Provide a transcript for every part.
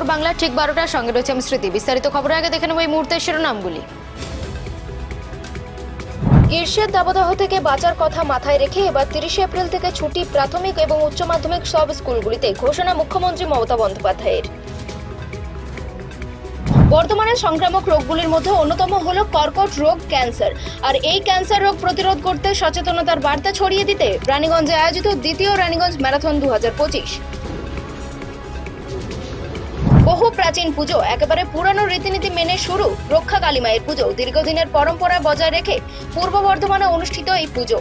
খবর বাংলা ঠিক বারোটার সঙ্গে রয়েছে আমি স্মৃতি। বিস্তারিত খবরের আগে দেখে নেব এই মুহূর্তের শিরোনামগুলি। গ্রীষ্মের দাবদাহ থেকে বাঁচার কথা মাথায় রেখে এবার তিরিশে এপ্রিল থেকে ছুটি প্রাথমিক এবং উচ্চ মাধ্যমিক সব স্কুলগুলিতে ঘোষণা মুখ্যমন্ত্রী মমতা বন্দ্যোপাধ্যায়ের। বর্তমানে সংক্রামক রোগগুলির মধ্যে অন্যতম হল কর্কট রোগ ক্যান্সার। আর এই ক্যান্সার রোগ প্রতিরোধ করতে সচেতনতার বার্তা ছড়িয়ে দিতে রানীগঞ্জে আয়োজিত দ্বিতীয় রানীগঞ্জ ম্যারাথন দু হাজার পঁচিশ। বহু প্রাচীন পুজো একেবারে পুরানো রীতিনীতি মেনে শুরু রক্ষা কালী মায়ের পুজো। দীর্ঘদিনের পরম্পরা বজায় রেখে পূর্ব বর্ধমানে অনুষ্ঠিত এই পুজো।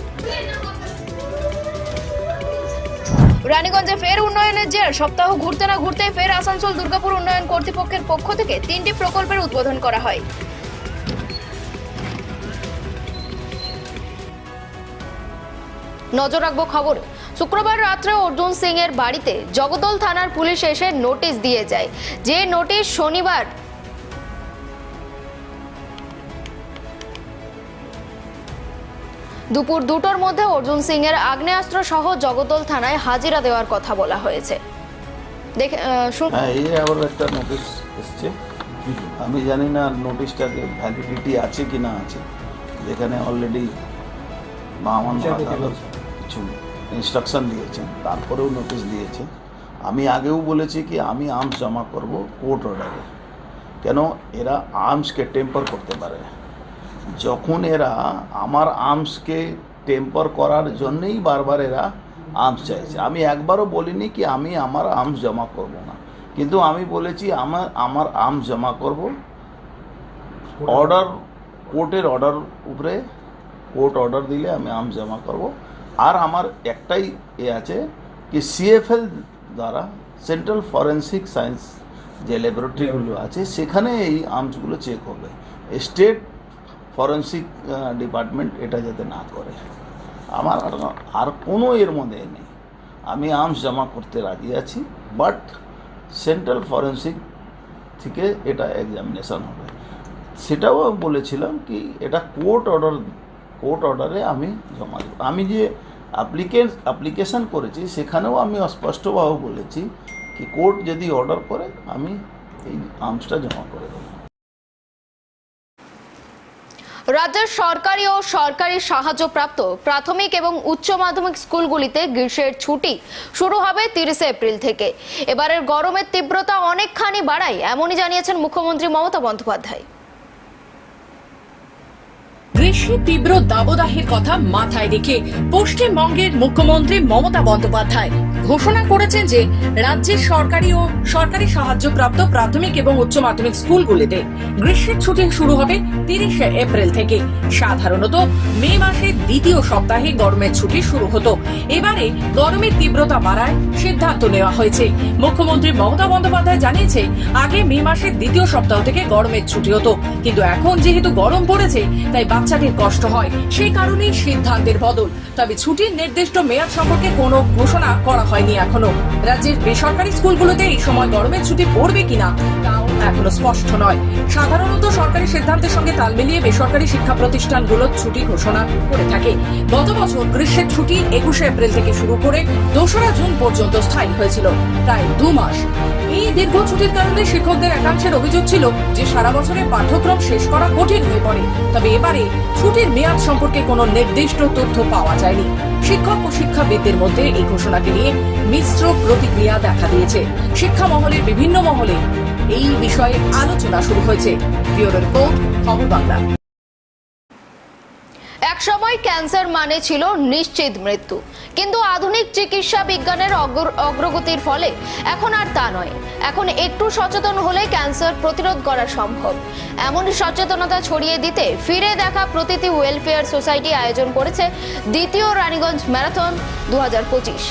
রানীগঞ্জে ফের উন্নয়নের জের। সপ্তাহ ঘুরতে না ঘুরতে ফের আসানসোল দুর্গাপুর উন্নয়ন কর্তৃপক্ষের পক্ষ থেকে তিনটি প্রকল্পের উদ্বোধন করা হয়। নজর রাখব খবর। শুক্রবার রাত্রে অর্জুন সিং এর বাড়িতে জগদল থানার পুলিশ এসে নোটিশ দিয়ে যায়। যে নোটিশ শনিবার দুপুর দুটোর মধ্যে অর্জুন সিং এর আগ্নেয়াস্ত্র সহ জগদল থানায় হাজিরা দেওয়ার কথা বলা হয়েছে। দেখে হ্যাঁ এই আবার একটা নোটিশ এসছে। আমি জানি না নোটিশটাকে ভ্যালিডিটি আছে কি না আছে। যেখানে অলরেডি মহামান্য কিছু ইনস্ট্রাকশন দিয়েছেন তারপরেও নোটিশ দিয়েছে আমি আগেও বলেছি কি আমি আর্মস জমা করব কোর্ট অর্ডারে কেন? এরা আর্মসকে টেম্পার করতে পারে। যখন এরা আমার আর্মসকে টেম্পার করার জন্যই বারবার এরা আর্মস চাইছে। আমি একবারও বলিনি কি আমি আমার আর্মস জমা করব না। কিন্তু আমি বলেছি আমার আমার আর্মস জমা করব। অর্ডার কোর্টের অর্ডার উপরে কোর্ট অর্ডার দিলে আমি আর্মস জমা করব। আর আমার একটাই এ আছে কি সিএফএল দ্বারা সেন্ট্রাল ফরেন্সিক সায়েন্স যে ল্যাবরেটরিগুলো আছে, সেখানে এই আর্মসগুলো চেক হবে। স্টেট ফরেন্সিক ডিপার্টমেন্ট এটা যাতে না করে। আমার আর- কোনো এর মধ্যে নেই। আমি আর্মস জমা করতে রাজি আছি বাট সেন্ট্রাল ফরেন্সিক থেকে এটা এক্সামিনেশন হবে। সেটাও বলেছিলাম কি, এটা কোর্ট অর্ডার কোর্ট অর্ডারে আমি জমা দেবো। আমি যে অ্যাপ্লিকেন অ্যাপ্লিকেশন করেছি, সেখানেও আমি স্পষ্টভাবে বলেছি কি কোর্ট যদি অর্ডার করে, আমি এই আর্মসটা জমা করে দেবো। রাজ্যের সরকারি ও সরকারি সাহায্যপ্রাপ্ত প্রাথমিক এবং উচ্চ মাধ্যমিক স্কুলগুলিতে গ্রীষ্মের ছুটি শুরু হবে তিরিশে এপ্রিল থেকে। এবারের গরমের তীব্রতা অনেকখানি বাড়ায়, এমনই জানিয়েছেন মুখ্যমন্ত্রী মমতা বন্দ্যোপাধ্যায়। গ্রীষ্মের তীব্র দাবদাহের কথা মাথায় রেখে পশ্চিমবঙ্গের মুখ্যমন্ত্রী মমতা বন্দ্যোপাধ্যায় ঘোষণা করেছেন যে রাজ্যের সরকারি ও সরকারি সাহায্যপ্রাপ্ত প্রাথমিক এবং উচ্চ মাধ্যমিক স্কুলগুলিতে গ্রীষ্মের ছুটি শুরু হবে তিরিশে এপ্রিল থেকে। সাধারণত মে মাসের দ্বিতীয় সপ্তাহে গরমের ছুটি শুরু হতো। এবারে গরমের তীব্রতা বাড়ায় সিদ্ধান্ত নেওয়া হয়েছে। মুখ্যমন্ত্রী মমতা বন্দ্যোপাধ্যায় জানিয়েছে, আগে মে মাসের দ্বিতীয় সপ্তাহ থেকে গরমের ছুটি হতো। কিন্তু এখন যেহেতু গরম পড়েছে, তাই বাচ্চাদের কষ্ট হয়। সেই কারণেই সিদ্ধান্তের বদল। তবে ছুটির নির্দিষ্ট মেয়াদ সম্পর্কে কোনো ঘোষণা করা হয়নি এখনও। রাজ্যের বেসরকারি স্কুলগুলোতে এই সময় গরমের ছুটি পড়বে কিনা, তাও এখনও স্পষ্ট নয়। সাধারণত সরকারি সিদ্ধান্তের সঙ্গে তাল মিলিয়ে বেসরকারি শিক্ষা প্রতিষ্ঠানগুলো ছুটি ঘোষণা করে থাকে। গত বছর গ্রীষ্মের ছুটি একুশে এপ্রিল থেকে শুরু করে দোসরা জুন পর্যন্ত স্থায়ী হয়েছিল, প্রায় দু মাস। এই দীর্ঘ ছুটির কারণে শিক্ষকদের একাংশের অভিযোগ ছিল যে সারা বছরের পাঠ্যক্রম শেষ করা কঠিন হয়ে পড়ে। তবে এবারে ছুটির মেয়াদ সম্পর্কে কোনো নির্দিষ্ট তথ্য পাওয়া যায়নি। শিক্ষক ও শিক্ষাবিদদের মধ্যে এই ঘোষণাকে নিয়ে মিশ্র প্রতিক্রিয়া দেখা দিয়েছে। শিক্ষা মহলের বিভিন্ন মহলে এই বিষয়ে আলোচনা শুরু হয়েছে। ব্যুরো রিপোর্ট খবর বাংলা। একসময় ক্যান্সার মানে ছিল নিশ্চিত মৃত্যু। কিন্তু আধুনিক চিকিৎসা বিজ্ঞানের অগ্রগতির ফলে এখন আর তা নয়। এখন একটু সচেতন হলে ক্যান্সার প্রতিরোধ করা সম্ভব। এমন সচেতনতা ছড়িয়ে দিতে ফিরে দেখা প্রতিটি ওয়েলফেয়ার সোসাইটি আয়োজন করেছে দ্বিতীয় রানীগঞ্জ ম্যারাথন দু হাজার পঁচিশ।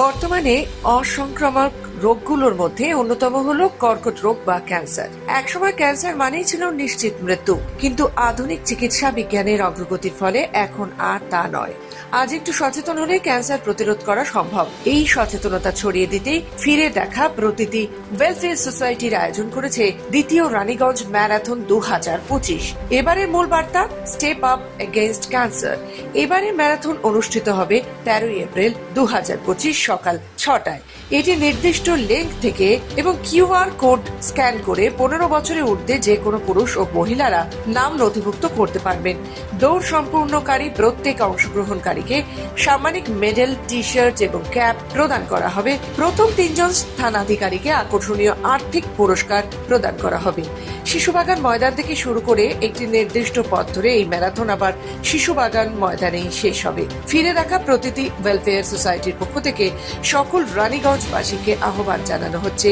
বর্তমানে অসংক্রামক রোগগুলোর মধ্যে অন্যতম হলো কর্কট রোগ বা ক্যান্সার। একসময় ক্যান্সার মানেই ছিল নিশ্চিত মৃত্যু। কিন্তু আধুনিক চিকিৎসা বিজ্ঞানের অগ্রগতির ফলে এখন আর তা নয়। আজ একটু সচেতন হলে ক্যান্সার প্রতিরোধ করা সম্ভব। এই সচেতনতা ছড়িয়ে দিতে ফিরে দেখা প্রতিটি ওয়েলফেয়ার সোসাইটির আয়োজন করেছে দ্বিতীয় রানীগঞ্জ ম্যারাথন দু হাজার পঁচিশ। এবারের মূল বার্তা স্টেপ আপ এগেইনস্ট ক্যান্সার এবারে ম্যারাথন অনুষ্ঠিত হবে তেরোই এপ্রিল দু হাজার পঁচিশ সকাল ছটায়। এটি নির্দিষ্ট নির্দিষ্ট লিঙ্ক থেকে এবং কিউআর কোড স্ক্যান করে পনেরো বছরের ঊর্ধ্বে যে কোনো পুরুষ ও মহিলারা নাম নথিভুক্ত করতে পারবেন। দৌড় সম্পূর্ণকারী প্রত্যেক অংশগ্রহণকারীকে সাম্মানিক মেডেল টি শার্ট এবং ক্যাপ প্রদান করা হবে। প্রথম তিনজন স্থানাধিকারীকে আকর্ষণীয় আর্থিক পুরস্কার প্রদান করা হবে। শিশুবাগান ময়দান থেকে শুরু করে একটি নির্দিষ্ট পথ ধরে এই ম্যারাথন আবার শিশুবাগান ময়দানেই শেষ হবে। ফিরে দেখা প্রতিটি ওয়েলফেয়ার সোসাইটির পক্ষ থেকে সকল রানীগঞ্জবাসীকে আহ্বান জানানো হচ্ছে।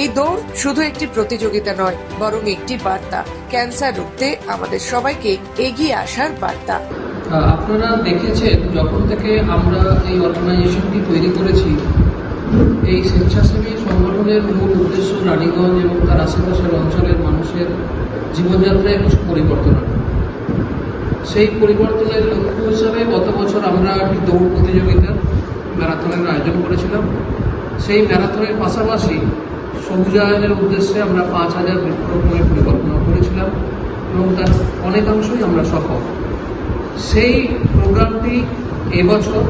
এই দৌড় শুধু একটি প্রতিযোগিতা নয়, বরং একটি বার্তা। ক্যান্সার রুখতে আমাদের সবাইকে এগিয়ে আসার বার্তা। আপনারা দেখেছেন, যখন থেকে আমরা এই অর্গানাইজেশনটি তৈরি করেছি, এই স্বেচ্ছাসেবী সংগঠনের মূল উদ্দেশ্য রানীগঞ্জ এবং তার আশেপাশের অঞ্চলের মানুষের জীবনযাত্রায় কিছু পরিবর্তন সেই পরিবর্তনের লক্ষ্য হিসাবে গত বছর আমরা একটি দৌড় প্রতিযোগিতা ম্যারাথনের আয়োজন করেছিলাম। সেই ম্যারাথনের পাশাপাশি সবুজায়নের উদ্দেশ্যে আমরা পাঁচ হাজার বৃক্ষরোপণের পরিকল্পনা করেছিলাম এবং তার অনেকাংশই আমরা সফল। সেই প্রোগ্রামটি এবছর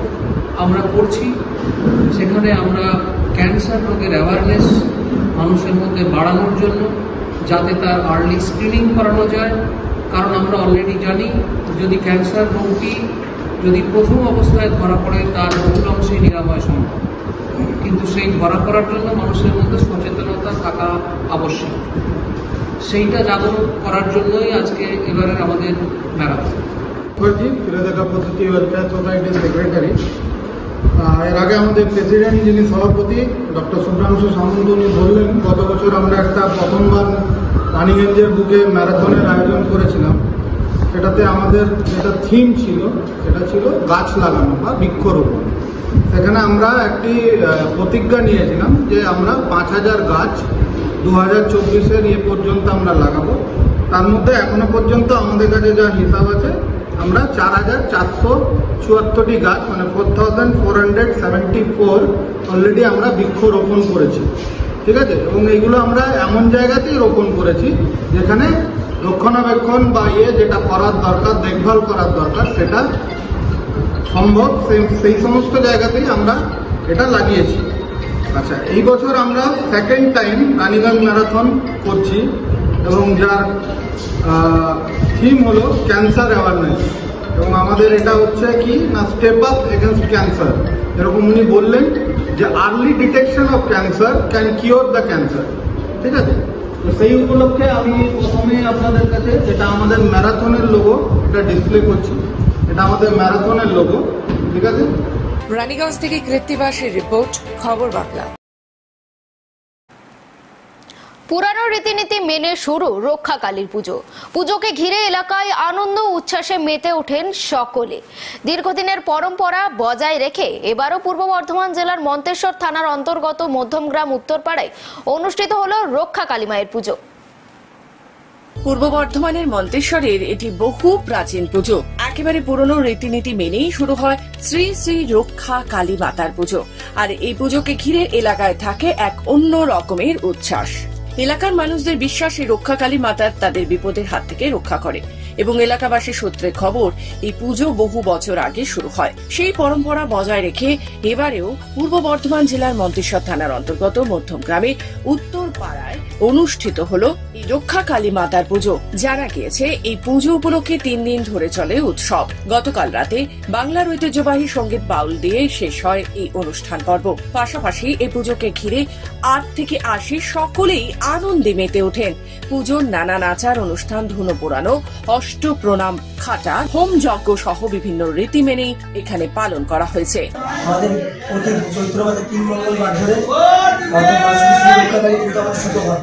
আমরা করছি। সেখানে আমরা ক্যান্সার রোগের অ্যাওয়ারনেস মানুষের মধ্যে বাড়ানোর জন্য যাতে তার আর্লি স্ক্রিনিং করানো যায়। কারণ আমরা অলরেডি জানি, যদি ক্যান্সার রোগটি যদি প্রথম অবস্থায় ধরা পড়ে, তার অংশেই নিরাময় সম্ভব। কিন্তু সেই ধরা পড়ার জন্য মানুষের মধ্যে সচেতনতা থাকা আবশ্যক। সেইটা জাগরণ করার জন্যই আজকে এবারের আমাদের ম্যারাথন। পদ্ধতি এর আগে আমাদের প্রেসিডেন্ট যিনি সভাপতি, ডক্টর সুব্রাংশু সামন্ত, উনি বললেন, গত বছর আমরা একটা প্রথমবার রানিগঞ্জের বুকে ম্যারাথনের আয়োজন করেছিলাম। সেটাতে আমাদের যেটা থিম ছিল, সেটা ছিল গাছ লাগানো বা বৃক্ষরোপণ। সেখানে আমরা একটি প্রতিজ্ঞা নিয়েছিলাম যে আমরা পাঁচ হাজার গাছ দু হাজার চব্বিশের ইয়ে পর্যন্ত আমরা লাগাবো। তার মধ্যে এখনও পর্যন্ত আমাদের কাছে যা হিসাব আছে, আমরা চার হাজার চারশো চুয়াত্তরটি গাছ মানে four thousand four hundred seventy four already আমরা বৃক্ষরোপণ করেছি। ঠিক আছে? এবং এইগুলো আমরা এমন জায়গাতেই রোপণ করেছি যেখানে রক্ষণাবেক্ষণ বা ইয়ে যেটা করার দরকার, দেখভাল করার দরকার, সেটা সম্ভব, সেই সমস্ত জায়গাতেই আমরা এটা লাগিয়েছি। আচ্ছা এই বছর আমরা সেকেন্ড টাইম রানীগঞ্জ ম্যারাথন করছি এবং যার থিম হলো ক্যান্সার অ্যাওয়ারনেস এবং আমাদের এটা হচ্ছে কি না স্টেপ আপ এগেনস্ট ক্যান্সার এরকম উনি বললেন যে early detection of cancer can cure the cancer ঠিক আছে? তো সেই উপলক্ষে আমি প্রথমে আপনাদের কাছে যেটা আমাদের ম্যারাথনের লোগো এটা ডিসপ্লে করছি। এটা আমাদের ম্যারাথনের লোগো ঠিক আছে? রানীগঞ্জ থেকে কৃত্তিবাসের রিপোর্ট খবর বাংলা। পুরানো রীতিনীতি মেনে শুরু রক্ষাকালীর পুজো। পুজোকে ঘিরে এলাকায় আনন্দ উচ্ছ্বাসে মেতে ওঠেন সকলে। দীর্ঘদিনের পরম্পরা বজায় রেখে এবারও পূর্ব বর্ধমান জেলার মন্তেশ্বর থানার অন্তর্গত মধ্যমগ্রাম উত্তরপাড়ায় অনুষ্ঠিত হল রক্ষাকালী মায়ের পুজো। পূর্ব বর্ধমানের মন্তেশ্বরের এটি বহু প্রাচীন পুজো। একেবারে পুরনো রীতিনীতি মেনেই শুরু হয় শ্রী শ্রী রক্ষা কালী মাতার পুজো। আর এই পুজোকে ঘিরে এলাকায় থাকে এক অন্য রকমের উচ্ছ্বাস। এলাকার মানুষদের বিশ্বাস এই রক্ষাকালী মাতার তাদের বিপদের হাত থেকে রক্ষা করে। এবং এলাকাবাসী সূত্রে খবর, এই পুজো বহু বছর আগে শুরু হয়। সেই পরম্পরা বজায় রেখে এবারেও পূর্ব বর্ধমান জেলার মন্তেশ্বর থানার অন্তর্গত মধ্যম গ্রামে উত্তর পাড়ায় অনুষ্ঠিত হলো রক্ষা কালী মাতার পুজো। জানা গিয়েছে, এই পুজো উপলক্ষে তিন দিন ধরে চলে উৎসব। গতকাল রাতে বাংলার ঐতিহ্যবাহী সংগীত বাউল দিয়ে শেষ হয় এই অনুষ্ঠান পর্ব। পাশাপাশি এই পুজোকে ঘিরে আট থেকে আশি সকলেই আনন্দে মেতে ওঠেন। পুজোর নানা নাচার অনুষ্ঠান ধুনো পোড়ানো, অষ্ট প্রণাম খাটা, হোম যজ্ঞ সহ বিভিন্ন রীতি মেনেই এখানে পালন করা হয়েছে। আমাদের প্রতি চৈত্র মাসে তিন মঙ্গলবার ধরে আমাদের পুজো অনুষ্ঠিত হয়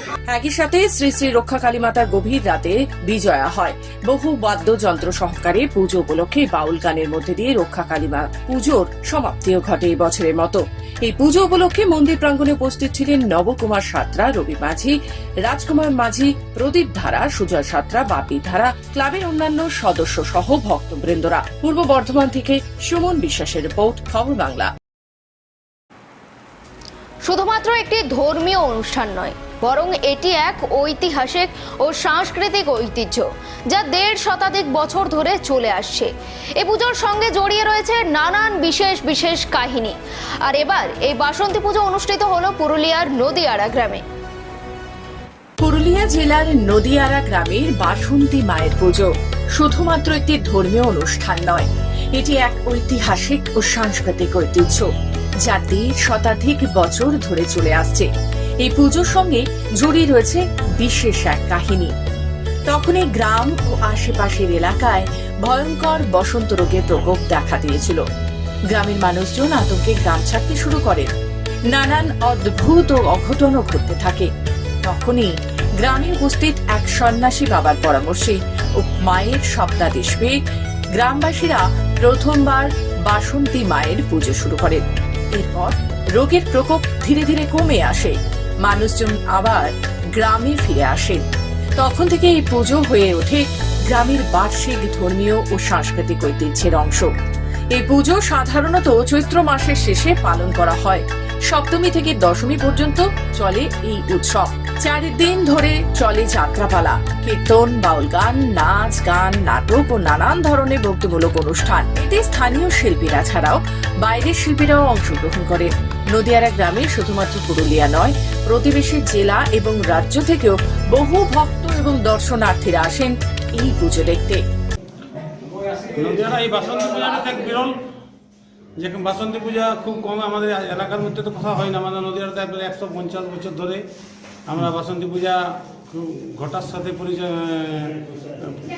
একই সাথে শ্রী শ্রী রক্ষা কালী মাতার গভীর রাতে বিজয়া হয়। বহু বাদ্যযন্ত্র সহকারে পুজো উপলক্ষে বাউল গানের মধ্যে দিয়ে রক্ষা কালী মা পুজোর সমাপ্তিও ঘটে বছরের মতো। এই পুজো উপলক্ষে মন্দির প্রাঙ্গণে উপস্থিত ছিলেন নবকুমার সাত্রা, রবি মাঝি, রাজকুমার মাঝি, প্রদীপ ধারা, সুজয় সাত্রা, বাপি ধারা, ক্লাবের অন্যান্য সদস্য সহ ভক্তবৃন্দরা। পূর্ব বর্ধমান থেকে সুমন বিশ্বাসের রিপোর্ট, খবর বাংলা। শুধুমাত্র একটি ধর্মীয় অনুষ্ঠান নয় বরং এটি এক ঐতিহাসিক ও সাংস্কৃতিক ঐতিহ্য, যা দেড় শতাধিক বছর ধরে চলে আসছে। এ পুজোর সঙ্গে জড়িয়ে রয়েছে নানান বিশেষ বিশেষ কাহিনী। আর এবার এই বাসন্তী পুজো অনুষ্ঠিত হলো পুরুলিয়ার নদীয়ারা গ্রামে। পুরুলিয়া জেলার নদিয়ারা গ্রামের বাসন্তী মায়ের পুজো শুধুমাত্র একটি ধর্মীয় অনুষ্ঠান নয়, এটি এক ঐতিহাসিক ও সাংস্কৃতিক ঐতিহ্য, যা দেড় শতাধিক বছর ধরে চলে আসছে। এই পুজোর সঙ্গে জড়িয়ে রয়েছে বিশেষ এক কাহিনী। তখনই গ্রাম ও আশেপাশের এলাকায় ভয়ঙ্কর বসন্ত রোগের প্রকোপ দেখা দিয়েছিল। গ্রামের মানুষজন আতঙ্কে গ্রাম ছাড়তে শুরু করেন নানান অদ্ভুত ও অঘটনও ঘটতে থাকে। তখনই গ্রামে উপস্থিত এক সন্ন্যাসী বাবার পরামর্শে ও মায়ের সপ্তাদেশ পেয়ে গ্রামবাসীরা প্রথমবার বাসন্তী মায়ের পুজো শুরু করেন। এরপর রোগের প্রকোপ ধীরে ধীরে কমে আসে। মানুষজন আবার গ্রামে ফিরে আসেন। তখন থেকে এই পুজো হয়ে ওঠে গ্রামের বার্ষিক ধর্মীয় ও সাংস্কৃতিক ঐতিহ্যের অংশ। এই পুজো সাধারণত চৈত্র মাসের শেষে পালন করা হয়। সপ্তমী থেকে দশমী পর্যন্ত চলে এই উৎসব। চারিদিন ধরে চলে যাত্রাপালা, কীর্তন, বাউল গান, নাচ, গান, নাটক ও নানান ধরনের ভক্তিমূলক অনুষ্ঠান। এতে স্থানীয় শিল্পীরা ছাড়াও বাইরের শিল্পীরাও অংশগ্রহণ করেন নদিয়ারা গ্রামে শুধুমাত্র পুরুলিয়া নয়, প্রতিবেশী জেলা এবং রাজ্য থেকেও বহু ভক্ত এবং দর্শনার্থীরা আসেন এই পুজো দেখতে। নদীয়ারা এই বাসন্তী পূজাটা এক বিরল। যে বাসন্তী পূজা খুব কম আমাদের এলাকার মধ্যে তো কথা হয় না। আমাদের নদীয়াতে একবার একশো পঞ্চাশ বছর ধরে আমরা বাসন্তী পূজা খুব ঘটার সাথে পরিচয়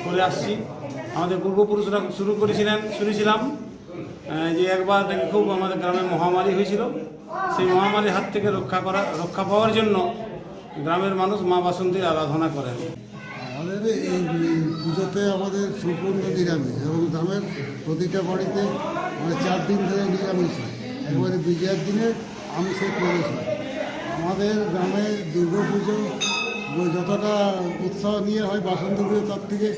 করে আসছি। আমাদের পূর্বপুরুষরা শুরু করেছিলেন, শুনেছিলাম। যে একবার থেকে খুব আমাদের গ্রামে মহামারী হয়েছিল, সেই মহামারীর হাত থেকে রক্ষা করা, রক্ষা পাওয়ার জন্য গ্রামের মানুষ মা বাসন্তীর আরাধনা করেন। আমাদের এই পুজোতে আমাদের সম্পূর্ণ নিরামিষ এবং গ্রামের প্রতিটা বাড়িতে মানে চার দিন ধরে নিরামিষ হয়। একবারে বিজয়ার দিনে আমিষের প্রবেশ হয়। আমাদের গ্রামে দুর্গা পুজো যতটা উৎসাহ নিয়ে হয় বাসন্তী পুজো, তার থেকে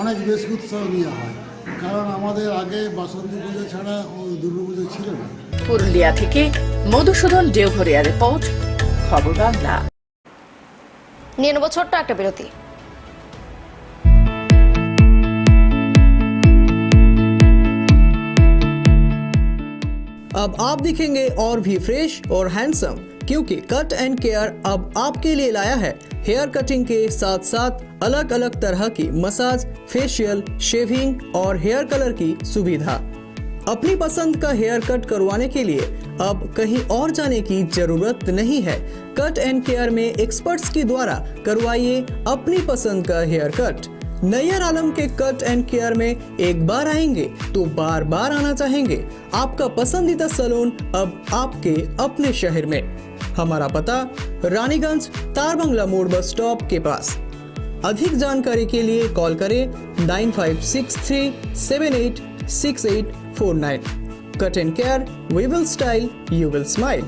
অনেক বেশি উৎসাহ নিয়ে হয়। কারণ আমাদের আগে বাসন্তী পুজো ছাড়া ও দুর্গা পুজো ছিল না পুরুলিয়া থেকে মধুসূদন দেওঘরিয়া রিপোর্ট খবর বাংলা নিয়ে নেবো ছোট্ট একটা বিরতি अब आप दिखेंगे और भी फ्रेश और हैंडसम क्योंकि कट एंड केयर अब आपके लिए लाया है हेयर कटिंग के साथ साथ अलग अलग तरह की मसाज, फेशियल, शेविंग और हेयर कलर की सुविधा। अपनी पसंद का हेयर कट करवाने के लिए अब कहीं और जाने की ज़रूरत नहीं है। कट एंड केयर में एक्सपर्ट्स के द्वारा करवाइए अपनी पसंद का हेयर कट। नैयर आलम के कट एंड केयर में एक बार आएँगे तो बार बार आना चाहेंगे। आपका पसंदीदा सलून अब आपके अपने शहर में। हमारा पता रानीगंज तारबंगला मोड़ बस स्टॉप के पास। अधिक जानकारी के लिए कॉल करें nine five six three seven eight six eight four nine. Cut and care we will style you will smile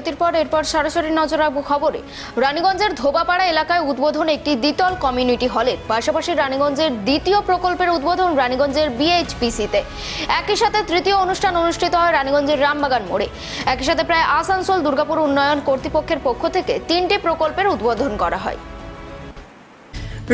বিরতির পর এরপর সরাসরি নজর রাখব খবরে। রানীগঞ্জের ধোবাপাড়া এলাকায় উদ্বোধন একটি দ্বিতল কমিউনিটি হলের পাশাপাশি রানীগঞ্জের দ্বিতীয় প্রকল্পের উদ্বোধন রানীগঞ্জের বিএইচপিসিতে। একই সাথে তৃতীয় অনুষ্ঠান অনুষ্ঠিত হয় রানীগঞ্জের রামবাগান মোড়ে। একই সাথে প্রায় আসানসোল, দুর্গাপুর উন্নয়ন কর্তৃপক্ষের পক্ষ থেকে তিনটি প্রকল্পের উদ্বোধন করা হয়।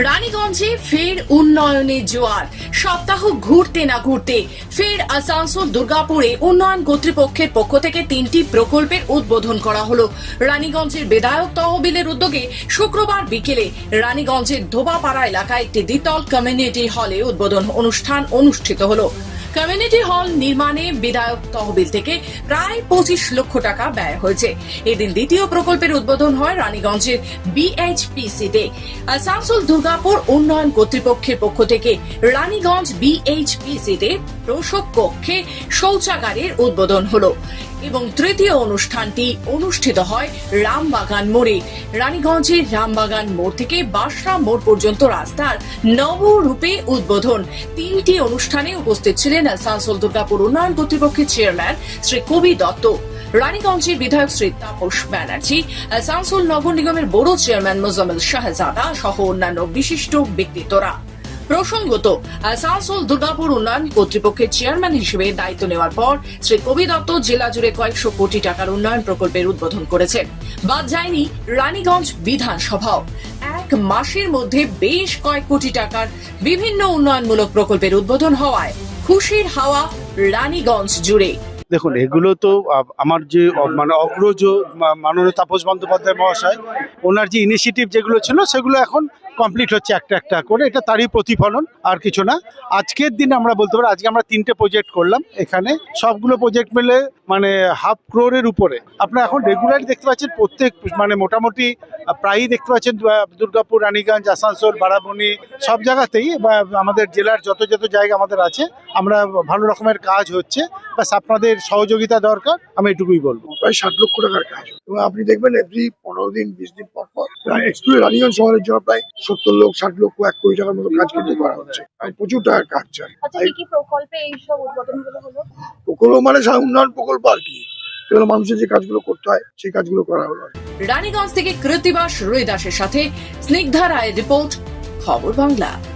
রানীগঞ্জে ফের উন্নয়নের জোয়ার। সপ্তাহ ঘুরতে না ঘুরতে ফের আসানসোল, দুর্গাপুরে উন্নয়ন কর্তৃপক্ষের পক্ষ থেকে তিনটি প্রকল্পের উদ্বোধন করা হলো। রানীগঞ্জের বিধায়ক তহবিলের উদ্যোগে শুক্রবার বিকেলে রানীগঞ্জের ধোবাপাড়া এলাকায় একটি দ্বিতল কমিউনিটি হলে উদ্বোধন অনুষ্ঠান অনুষ্ঠিত হলো। কমিউনিটি হল নির্মাণে বিধায়ক তহবিল থেকে প্রায় পঁচিশ লক্ষ টাকা ব্যয় হয়েছে। এদিন দ্বিতীয় প্রকল্পের উদ্বোধন হয় রানীগঞ্জের বিএইচপিসিতে। আসানসোল দুর্গাপুর উন্নয়ন কর্তৃপক্ষের পক্ষ থেকে রানীগঞ্জ বিএইচপিসিতে প্রসব কক্ষে শৌচাগারের উদ্বোধন হলো। এবং তৃতীয় অনুষ্ঠানটি অনুষ্ঠিত হয় রামবাগান মোড়ে। রানীগঞ্জের রামবাগান মোড় থেকে বাসরা মোড় পর্যন্ত রাস্তার নবরূপে উদ্বোধন। তিনটি অনুষ্ঠানে উপস্থিত ছিলেন আসানসোল দুর্গাপুর উন্নয়ন কর্তৃপক্ষের চেয়ারম্যান শ্রী কবি দত্ত। রানীগঞ্জের বিধায়ক শ্রী তাপস ব্যানার্জি, আসানসোল নগর নিগমের বড় চেয়ারম্যান মোজাম্মেল শাহজাদা সহ অন্যান্য বিশিষ্ট ব্যক্তিত্বরা। প্রসঙ্গত, আসানসোল দুর্গাপুর উন্নয়ন কর্তৃপক্ষের চেয়ারম্যান হিসেবে দায়িত্ব নেওয়ার পর শ্রী কবি দত্ত জেলা জুড়ে কয়েকশো কোটি টাকার উন্নয়ন প্রকল্পের উদ্বোধন করেছেন। বাদ যায়নি রানীগঞ্জ বিধানসভাও। এক মাসের মধ্যে বেশ কয়েক কোটি টাকার বিভিন্ন উন্নয়নমূলক প্রকল্পের উদ্বোধন হওয়ায় খুশির হাওয়া রানীগঞ্জ জুড়ে। দেখুন, এগুলো তো আমার যে মানে অগ্রজ মাননীয় তাপস বন্দ্যোপাধ্যায় মহাশয়, ওনার যে ইনিশিয়েটিভ যেগুলো ছিল, সেগুলো এখন কমপ্লিট হচ্ছে একটা একটা করে। এটা তারই প্রতিফলন, আর কিছু না। আজকের দিনে আমরা বলতে পারি, আজকে আমরা তিনটে প্রজেক্ট করলাম। এখানে সবগুলো প্রজেক্ট মিলে মানে হাফ ক্রোরের উপরে। আপনারা এখন রেগুলারই দেখতে পাচ্ছেন, প্রত্যেক মানে মোটামুটি প্রায়ই দেখতে পাচ্ছেন দুর্গাপুর, রানীগঞ্জ, আসানসোল বারাবনি সব জায়গাতেই বা আমাদের জেলার যত যত জায়গা আমাদের আছে, আমরা ভালো রকমের কাজ হচ্ছে। ব্যাস আপনাদের সহযোগিতা দরকার আমি এটুকুই বলব। প্রায় ষাট লক্ষ টাকার কাজ। এবং আপনি দেখবেন এভরি পনেরো দিন বিশ দিন পর পর প্রায় এক্সক্লুড রানিগঞ্জ শহরের জন্য প্রায় সত্তর লোক ষাট লক্ষ এক কোটি টাকার মতো কাজ কিন্তু করা হচ্ছে। আর প্রচুর টাকার কাজ চাই। আচ্ছা প্রকল্পে এই সব উদ্বোধনগুলো হলো? প্রকল্প মানে উন্নয়ন প্রকল্প আর কি। মানুষের যে কাজগুলো করতে হয় সেই কাজগুলো করা হলো। রানীগঞ্জ থেকে কৃত্তিবাস রুইদাসের সাথে স্নিগ্ধা রায়ের রিপোর্ট খবর বাংলা।